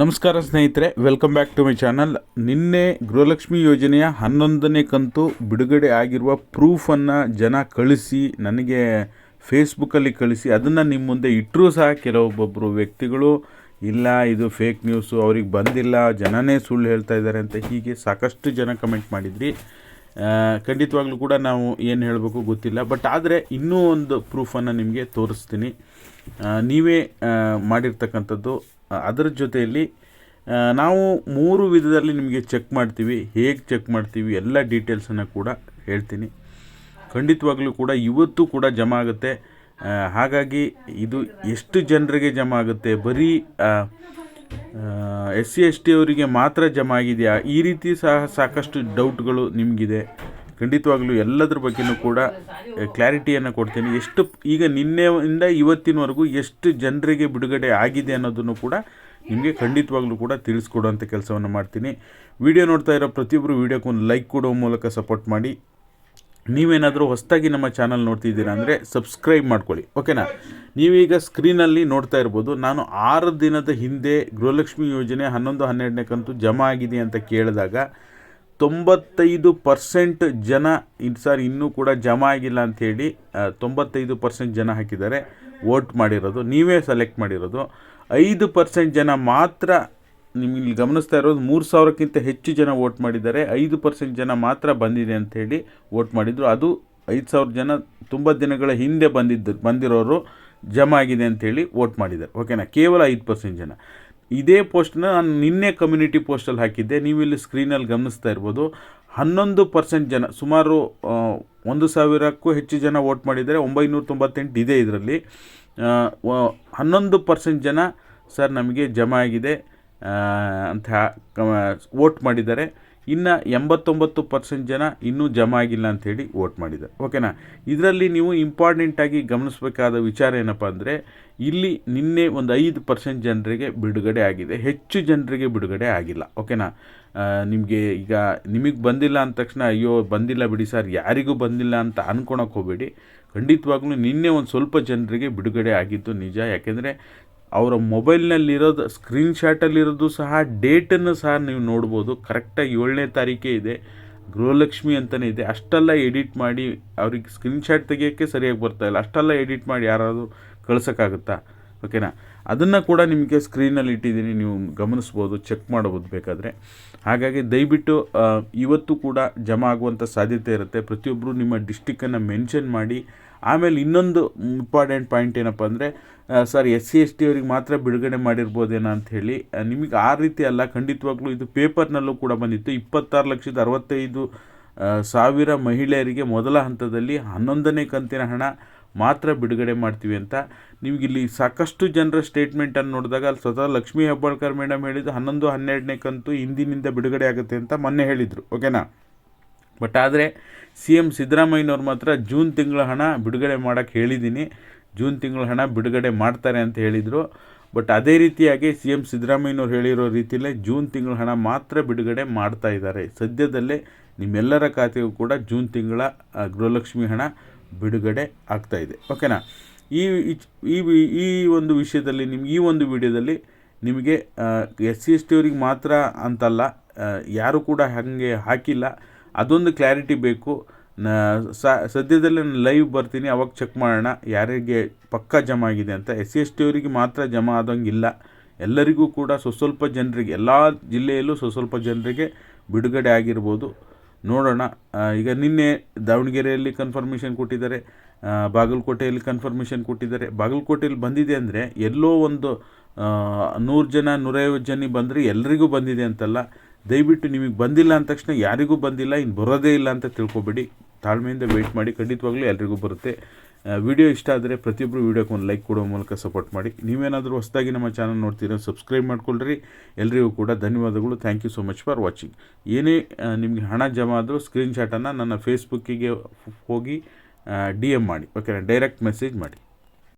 ನಮಸ್ಕಾರ ಸ್ನೇಹಿತರೆ welcome back to my channel ನಿನ್ನೆ ಗೃಹಲಕ್ಷ್ಮಿ ಯೋಜನೆಯ ಹನ್ನೊಂದನೇ ಕಂತು ಬಿಡುಗಡೆ ಆಗಿರುವ ಪ್ರೂಫನ್ನು ಜನ ಕಳಿಸಿ, ನನಗೆ ಫೇಸ್ಬುಕ್ಕಲ್ಲಿ ಕಳಿಸಿ, ಅದನ್ನು ನಿಮ್ಮ ಮುಂದೆ ಇಟ್ಟರೂ ಸಹ ಕೆಲವೊಬ್ಬೊಬ್ಬರು ವ್ಯಕ್ತಿಗಳು, ಇಲ್ಲ, ಇದು ಫೇಕ್ ನ್ಯೂಸು ಅವ್ರಿಗೆ ಬಂದಿಲ್ಲ, ಜನನೇ ಸುಳ್ಳು ಹೇಳ್ತಾ ಇದ್ದಾರೆ ಅಂತ ಹೀಗೆ ಸಾಕಷ್ಟು ಜನ ಕಮೆಂಟ್ ಮಾಡಿದ್ರಿ. ಖಂಡಿತವಾಗ್ಲೂ ಕೂಡ ನಾವು ಏನು ಹೇಳಬೇಕು ಗೊತ್ತಿಲ್ಲ ಬಟ್ ಆದರೆ ಇನ್ನೂ ಒಂದು ಪ್ರೂಫನ್ನು ನಿಮಗೆ ತೋರಿಸ್ತೀನಿ. ನೀವೇ ಮಾಡಿರ್ತಕ್ಕಂಥದ್ದು ಅದರ ಜೊತೆಯಲ್ಲಿ ನಾವು ಮೂರು ವಿಧದಲ್ಲಿ ನಿಮಗೆ ಚೆಕ್ ಮಾಡ್ತೀವಿ. ಹೇಗೆ ಚೆಕ್ ಮಾಡ್ತೀವಿ? ಎಲ್ಲ ಡೀಟೇಲ್ಸನ್ನು ಕೂಡ ಹೇಳ್ತೀನಿ. ಖಂಡಿತವಾಗಲೂ ಕೂಡ ಇವತ್ತು ಕೂಡ ಜಮಾ ಆಗುತ್ತೆ. ಹಾಗಾಗಿ ಇದು ಎಷ್ಟು ಜನರಿಗೆ ಜಮಾ ಆಗುತ್ತೆ? ಬರೀ ಎಸ್ ಸಿ ಎಸ್ ಟಿ ಅವರಿಗೆ ಮಾತ್ರ ಜಮಾ ಆಗಿದೆಯಾ? ಈ ರೀತಿ ಸಹ ಸಾಕಷ್ಟು ಡೌಟ್ಗಳು ನಿಮಗಿದೆ. ಖಂಡಿತವಾಗ್ಲೂ ಎಲ್ಲದ್ರ ಬಗ್ಗೆನೂ ಕೂಡ ಕ್ಲಾರಿಟಿಯನ್ನು ಕೊಡ್ತೀನಿ. ಎಷ್ಟು ಈಗ ನಿನ್ನೆಯಿಂದ ಇವತ್ತಿನವರೆಗೂ ಎಷ್ಟು ಜನರಿಗೆ ಬಿಡುಗಡೆ ಆಗಿದೆ ಅನ್ನೋದನ್ನು ಕೂಡ ನಿಮಗೆ ಖಂಡಿತವಾಗಲೂ ಕೂಡ ತಿಳಿಸ್ಕೊಡುವಂಥ ಕೆಲಸವನ್ನು ಮಾಡ್ತೀನಿ. ವಿಡಿಯೋ ನೋಡ್ತಾ ಇರೋ ಪ್ರತಿಯೊಬ್ಬರು ವಿಡಿಯೋಕ್ಕೆ ಒಂದು ಲೈಕ್ ಕೊಡೋ ಮೂಲಕ ಸಪೋರ್ಟ್ ಮಾಡಿ. ನೀವೇನಾದರೂ ಹೊಸದಾಗಿ ನಮ್ಮ ಚಾನಲ್ ನೋಡ್ತಿದ್ದೀರಾ ಅಂದರೆ ಸಬ್ಸ್ಕ್ರೈಬ್ ಮಾಡ್ಕೊಳ್ಳಿ. ಓಕೆನಾ? ನೀವೀಗ ಸ್ಕ್ರೀನಲ್ಲಿ ನೋಡ್ತಾ ಇರ್ಬೋದು, ನಾನು ಆರು ದಿನದ ಹಿಂದೆ ಗೃಹಲಕ್ಷ್ಮಿ ಯೋಜನೆ ಹನ್ನೊಂದು ಹನ್ನೆರಡನೇ ಕಂತು ಜಮಾ ಆಗಿದೆ ಅಂತ ಕೇಳಿದಾಗ ತೊಂಬತ್ತೈದು ಪರ್ಸೆಂಟ್ ಜನ ಇನ್ ಸರ್ ಇನ್ನೂ ಕೂಡ ಜಮಾ ಆಗಿಲ್ಲ ಅಂಥೇಳಿ ತೊಂಬತ್ತೈದು ಪರ್ಸೆಂಟ್ ಜನ ಹಾಕಿದ್ದಾರೆ, ವೋಟ್ ಮಾಡಿರೋದು, ನೀವೇ ಸೆಲೆಕ್ಟ್ ಮಾಡಿರೋದು. ಐದು ಪರ್ಸೆಂಟ್ ಜನ ಮಾತ್ರ ನಿಮ್ಗೆ ಇಲ್ಲಿ ಗಮನಿಸ್ತಾ ಇರೋದು, ಮೂರು ಸಾವಿರಕ್ಕಿಂತ ಹೆಚ್ಚು ಜನ ವೋಟ್ ಮಾಡಿದ್ದಾರೆ, ಐದು ಪರ್ಸೆಂಟ್ ಜನ ಮಾತ್ರ ಬಂದಿದೆ ಅಂಥೇಳಿ ವೋಟ್ ಮಾಡಿದರು. ಅದು ಐದು ಸಾವಿರ ಜನ ತುಂಬ ದಿನಗಳ ಹಿಂದೆ ಬಂದಿದ್ದು, ಬಂದಿರೋರು ಜಮಾ ಆಗಿದೆ ಅಂಥೇಳಿ ವೋಟ್ ಮಾಡಿದ್ದಾರೆ. ಓಕೆನಾ ಕೇವಲ ಐದು ಪರ್ಸೆಂಟ್ ಜನ. ಇದೇ ಪೋಸ್ಟ್ನ ನಾನು ನಿನ್ನೆ ಕಮ್ಯುನಿಟಿ ಪೋಸ್ಟಲ್ಲಿ ಹಾಕಿದ್ದೆ. ನೀವು ಇಲ್ಲಿ ಸ್ಕ್ರೀನಲ್ಲಿ ಗಮನಿಸ್ತಾ ಇರ್ಬೋದು. ಹನ್ನೊಂದು ಪರ್ಸೆಂಟ್ ಜನ, ಸುಮಾರು ಒಂದು ಸಾವಿರಕ್ಕೂ ಹೆಚ್ಚು ಜನ ವೋಟ್ ಮಾಡಿದರೆ ಒಂಬೈನೂರ ತೊಂಬತ್ತೆಂಟು ಇದೆ ಇದರಲ್ಲಿ. ಹನ್ನೊಂದು ಪರ್ಸೆಂಟ್ ಜನ, ಸರ್, ನಮಗೆ ಜಮಾ ಆಗಿದೆ. ಅಂತ ವೋಟ್ ಮಾಡಿದ್ದಾರೆ. ಇನ್ನು ಎಂಬತ್ತೊಂಬತ್ತು ಪರ್ಸೆಂಟ್ ಜನ ಇನ್ನೂ ಜಮಾ ಆಗಿಲ್ಲ ಅಂಥೇಳಿ ವೋಟ್ ಮಾಡಿದ್ದಾರೆ. ಓಕೆನಾ? ಇದರಲ್ಲಿ ನೀವು ಇಂಪಾರ್ಟೆಂಟಾಗಿ ಗಮನಿಸಬೇಕಾದ ವಿಚಾರ ಏನಪ್ಪ ಅಂದರೆ, ಇಲ್ಲಿ ನಿನ್ನೆ ಒಂದು ಐದು ಪರ್ಸೆಂಟ್ ಜನರಿಗೆ ಬಿಡುಗಡೆ ಆಗಿದೆ. ಹೆಚ್ಚು ಜನರಿಗೆ ಬಿಡುಗಡೆ ಆಗಿಲ್ಲ. ಓಕೆನಾ? ನಿಮಗೆ ಈಗ ನಿಮಗೆ ಬಂದಿಲ್ಲ ಅಂದ ತಕ್ಷಣ, ಅಯ್ಯೋ, ಬಂದಿಲ್ಲ ಬಿಡಿ ಸರ್, ಯಾರಿಗೂ ಬಂದಿಲ್ಲ ಅಂತ ಅನ್ಕೊಳಕ್ಕೆ ಹೋಗಬೇಡಿ. ಖಂಡಿತವಾಗ್ಲೂ ನಿನ್ನೆ ಒಂದು ಸ್ವಲ್ಪ ಜನರಿಗೆ ಬಿಡುಗಡೆ ಆಗಿದ್ದು ನಿಜ. ಯಾಕೆಂದರೆ ಅವರ ಮೊಬೈಲ್ನಲ್ಲಿರೋದು ಸ್ಕ್ರೀನ್ಶಾಟಲ್ಲಿರೋದು ಸಹ ಡೇಟನ್ನು ಸಹ ನೀವು ನೋಡ್ಬೋದು. ಕರೆಕ್ಟಾಗಿ ಏಳನೇ ತಾರೀಕೇ ಇದೆ. ಗೃಹಲಕ್ಷ್ಮಿ ಅಂತಲೇ ಇದೆ. ಅಷ್ಟೆಲ್ಲ ಎಡಿಟ್ ಮಾಡಿ ಅವ್ರಿಗೆ ಸ್ಕ್ರೀನ್ಶಾಟ್ ತೆಗಿಯೋಕ್ಕೆ ಸರಿಯಾಗಿ ಬರ್ತಾ ಇಲ್ಲ. ಅಷ್ಟೆಲ್ಲ ಎಡಿಟ್ ಮಾಡಿ ಯಾರಾದರೂ ಕಳ್ಸೋಕ್ಕಾಗುತ್ತಾ? ಓಕೆನಾ? ಅದನ್ನು ಕೂಡ ನಿಮಗೆ ಸ್ಕ್ರೀನಲ್ಲಿ ಇಟ್ಟಿದ್ದೀನಿ, ನೀವು ಗಮನಿಸ್ಬೋದು, ಚೆಕ್ ಮಾಡ್ಬೋದು ಬೇಕಾದರೆ. ಹಾಗಾಗಿ ದಯವಿಟ್ಟು ಇವತ್ತು ಕೂಡ ಜಮಾ ಆಗುವಂಥ ಸಾಧ್ಯತೆ ಇರುತ್ತೆ. ಪ್ರತಿಯೊಬ್ಬರು ನಿಮ್ಮ ಡಿಸ್ಟಿಕ್ಕನ್ನು ಮೆನ್ಷನ್ ಮಾಡಿ, ಆಮೇಲೆ ಇನ್ನೊಂದು ಇಂಪಾರ್ಟೆಂಟ್ ಪಾಯಿಂಟ್ ಏನಪ್ಪ ಅಂದರೆ sir S C S T ಅವ್ರಿಗೆ ಮಾತ್ರ ಬಿಡುಗಡೆ ಮಾಡಿರ್ಬೋದೇನೋ ಅಂಥೇಳಿ ನಿಮಗೆ ಆ ರೀತಿ ಅಲ್ಲ, ಖಂಡಿತವಾಗ್ಲೂ ಇದು ಪೇಪರ್ನಲ್ಲೂ ಕೂಡ ಬಂದಿತ್ತು. ಇಪ್ಪತ್ತಾರು ಲಕ್ಷದ ಅರವತ್ತೈದು ಸಾವಿರ ಮಹಿಳೆಯರಿಗೆ ಮೊದಲ ಹಂತದಲ್ಲಿ ಹನ್ನೊಂದನೇ ಕಂತಿನ ಹಣ ಮಾತ್ರ ಬಿಡುಗಡೆ ಮಾಡ್ತೀವಿ ಅಂತ ನಿಮಗಿಲ್ಲಿ ಸಾಕಷ್ಟು ಜನರ ಸ್ಟೇಟ್ಮೆಂಟನ್ನು ನೋಡಿದಾಗ ಅಲ್ಲಿ ಸ್ವತಃ ಲಕ್ಷ್ಮೀ ಹೆಬ್ಬಾಳ್ಕರ್ ಮೇಡಮ್ ಹೇಳಿದ್ದು ಹನ್ನೊಂದು, ಹನ್ನೆರಡನೇ ಕಂತು ಹಿಂದಿನಿಂದ ಬಿಡುಗಡೆ ಆಗುತ್ತೆ ಅಂತ ಮೊನ್ನೆ ಹೇಳಿದರು, ಓಕೆನಾ? ಬಟ್ ಆದರೆ ಸಿ ಎಂ ಸಿದ್ದರಾಮಯ್ಯನವ್ರು ಮಾತ್ರ ಜೂನ್ ತಿಂಗಳ ಹಣ ಬಿಡುಗಡೆ ಮಾಡೋಕ್ಕೆ ಹೇಳಿದ್ದೀನಿ, ಜೂನ್ ತಿಂಗಳ ಹಣ ಬಿಡುಗಡೆ ಮಾಡ್ತಾರೆ ಅಂತ ಹೇಳಿದರು. ಬಟ್ ಅದೇ ರೀತಿಯಾಗಿ ಸಿ ಎಂ ಸಿದ್ದರಾಮಯ್ಯನವ್ರು ಹೇಳಿರೋ ರೀತಿಯಲ್ಲೇ ಜೂನ್ ತಿಂಗಳ ಹಣ ಮಾತ್ರ ಬಿಡುಗಡೆ ಮಾಡ್ತಾ ಇದ್ದಾರೆ. ಸದ್ಯದಲ್ಲೇ ನಿಮ್ಮೆಲ್ಲರ ಖಾತೆಗೂ ಕೂಡ ಜೂನ್ ತಿಂಗಳ ಗೃಹಲಕ್ಷ್ಮಿ ಹಣ ಬಿಡುಗಡೆ ಆಗ್ತಾ ಇದೆ. ಓಕೆನಾ ಈ ಈ ಈ ಒಂದು ವಿಷಯದಲ್ಲಿ ನಿಮ್ಗೆ ಈ ಒಂದು ವಿಡಿಯೋದಲ್ಲಿ ನಿಮಗೆ ಎಸ್ ಸಿ ಎಸ್ ಟಿ ಅವ್ರಿಗೆ ಮಾತ್ರ ಅಂತಲ್ಲ ಯಾರು ಕೂಡ ಹಾಗೆ ಹಾಕಿಲ್ಲ. ಅದೊಂದು ಕ್ಲಾರಿಟಿ ಬೇಕು. ಸದ್ಯದಲ್ಲೇ ನಾನು ಲೈವ್ ಬರ್ತೀನಿ. ಅವಾಗ ಚೆಕ್ ಮಾಡೋಣ. ಯಾರಿಗೆ ಪಕ್ಕಾ ಜಮಾ ಆಗಿದೆ ಅಂತ. ಎಸ್ ಸಿ ಎಸ್ ಟಿ ಅವರಿಗೆ ಮಾತ್ರ ಜಮಾ ಆದಂಗಿಲ್ಲ. ಎಲ್ಲರಿಗೂ ಕೂಡ ಸ್ವಲ್ಪ ಜನರಿಗೆ, ಎಲ್ಲ ಜಿಲ್ಲೆಯಲ್ಲೂ ಸ್ವಲ್ಪ ಜನರಿಗೆ ಬಿಡುಗಡೆ ಆಗಿರ್ಬೋದು. ನೋಡೋಣ. ಈಗ ನಿನ್ನೆ ದಾವಣಗೆರೆಯಲ್ಲಿ ಕನ್ಫರ್ಮೇಷನ್ ಕೊಟ್ಟಿದ್ದಾರೆ ಬಾಗಲಕೋಟೆಯಲ್ಲಿ ಕನ್ಫರ್ಮೇಷನ್ ಕೊಟ್ಟಿದ್ದಾರೆ. ಬಾಗಲಕೋಟೆಯಲ್ಲಿ ಬಂದಿದೆ ಅಂದರೆ ಎಲ್ಲೋ ಒಂದು ನೂರು ಜನ, ನೂರೈವತ್ತು ಜನ ಬಂದರೆ ಎಲ್ರಿಗೂ ಬಂದಿದೆ ಅಂತಲ್ಲ. ದಯವಿಟ್ಟು ನಿಮಗೆ ಬಂದಿಲ್ಲ ಅಂದ ತಕ್ಷಣ ಯಾರಿಗೂ ಬಂದಿಲ್ಲ ಇನ್ನು ಬರೋದೇ ಇಲ್ಲ ಅಂತ ತಿಳ್ಕೊಬೇಡಿ. ತಾಳ್ಮೆಯಿಂದ ವೆಯ್ಟ್ ಮಾಡಿ, ಖಂಡಿತವಾಗ್ಲೂ ಎಲ್ರಿಗೂ ಬರುತ್ತೆ. ವಿಡಿಯೋ ಇಷ್ಟ ಆದರೆ ಪ್ರತಿಯೊಬ್ಬರು ವಿಡಿಯೋಕ್ಕೆ ಒಂದು ಲೈಕ್ ಕೊಡೋ ಮೂಲಕ ಸಪೋರ್ಟ್ ಮಾಡಿ. ನೀವೇನಾದರೂ ಹೊಸದಾಗಿ ನಮ್ಮ ಚಾನಲ್ ನೋಡ್ತೀರಾ ಸಬ್ಸ್ಕ್ರೈಬ್ ಮಾಡ್ಕೊಳ್ರಿ. ಎಲ್ಲರಿಗೂ ಕೂಡ ಧನ್ಯವಾದಗಳು. Thank you so much for watching ಏನೇ ನಿಮಗೆ ಹಣ ಜಮಾ ಆದರೂ ಸ್ಕ್ರೀನ್ಶಾಟನ್ನು ನನ್ನ ಫೇಸ್ಬುಕ್ಕಿಗೆ ಹೋಗಿ ಡಿ ಎಂ ಮಾಡಿ. ಓಕೆನಾ ಡೈರೆಕ್ಟ್ ಮೆಸೇಜ್ ಮಾಡಿ.